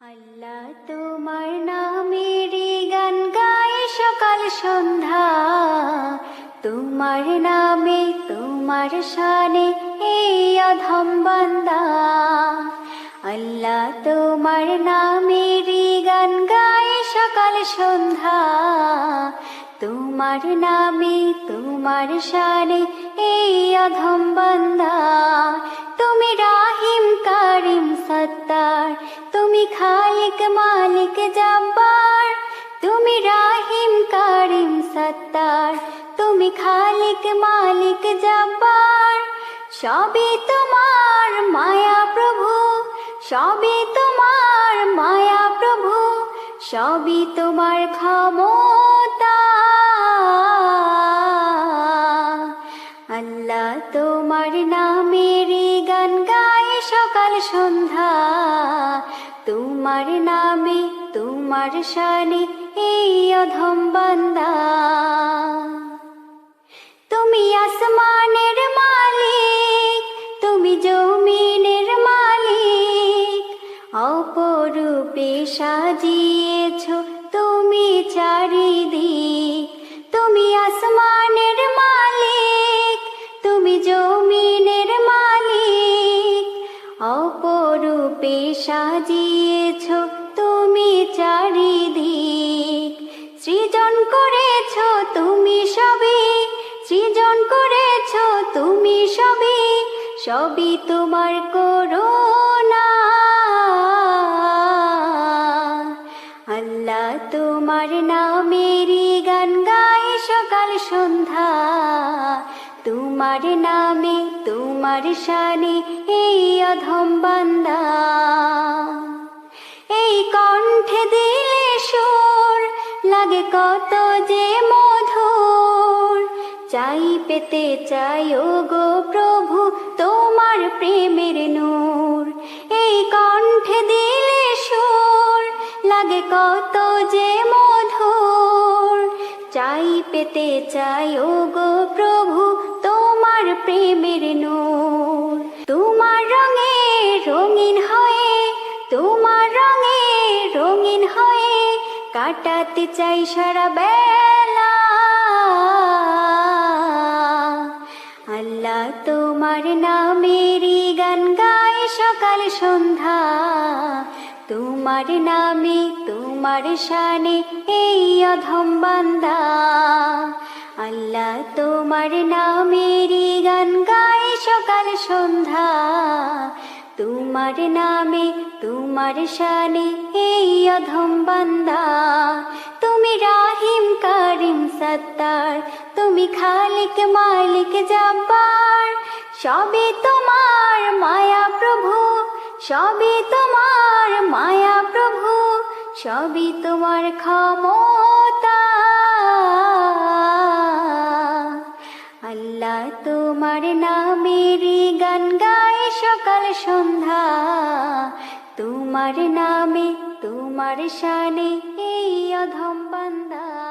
আল্লাহ তোমার নামেরই গান গাই সকাল সন্ধ্যা। তোমার নামে, তোমার শানে এই অধম বান্দা। আল্লাহ তোমার নামেরই গান গাই সকাল সন্ধ্যা। তোমার নামে, তোমার শানে এই অধম বান্দা। তুমি রাহিম খালিক মালিক জব্বার, তুমি রাহিম কারিম সত্তার, তুমি খালিক মালিক জব্বার। সবই তোমার মায়া প্রভু, সবই তোমার মায়া প্রভু, সবই তোমার ক্ষমতা। আল্লাহ তোমার নামের গান গায় সকাল সন্ধ্যা। তোমার নামে, তোমার শানে এই অধম বান্দা। তুমি আসমানের মালিক, তুমি জমিনের মালিক। অপরূপে সাজিয়েছ তুমি চারিদিক। অপরূপে সাজিয়েছ তুমি চারিদিক। সৃজন করেছ তুমি সবই, সৃজন করেছ তুমি সবই সবই তোমার করোনা আল্লাহ তোমার নামেরই গান গাই সকাল সন্ধ্যা। তোমার নামে তোমার শানে এই অধম বান্দা। এই কণ্ঠে দিলে সুর, লাগে কত যে মধুর। চাই পেতে চাই ও গো প্রভু, তোমার প্রেমের নূর। এই কণ্ঠে দিলে সুর, লাগে কত যে মধুর। চাই পেতে চাই ও গো প্রভু, তোমার প্রেমের নূর। কাটাতে চাই সারা বেলা। আল্লাহ তোমার নামেরই গান গাই সকাল সন্ধ্যা। তোমার নামে, তোমার শানে এই অধম বান্দা। আল্লাহ তোমার নামেরই গান গাই সকাল সন্ধ্যা। তোমার নামে, তোমার শানে এই অধম বান্দা। খালিক মালিক জব্বার, সবই তোমার মায়া প্রভু, সবই তোমার মায়া প্রভু, সবই তোমার ক্ষমতা। আল্লাহ তোমার নামেরই গান গায় সকাল সন্ধ্যা। তোমার নামে, তোমার শানে এই অধম বান্দা।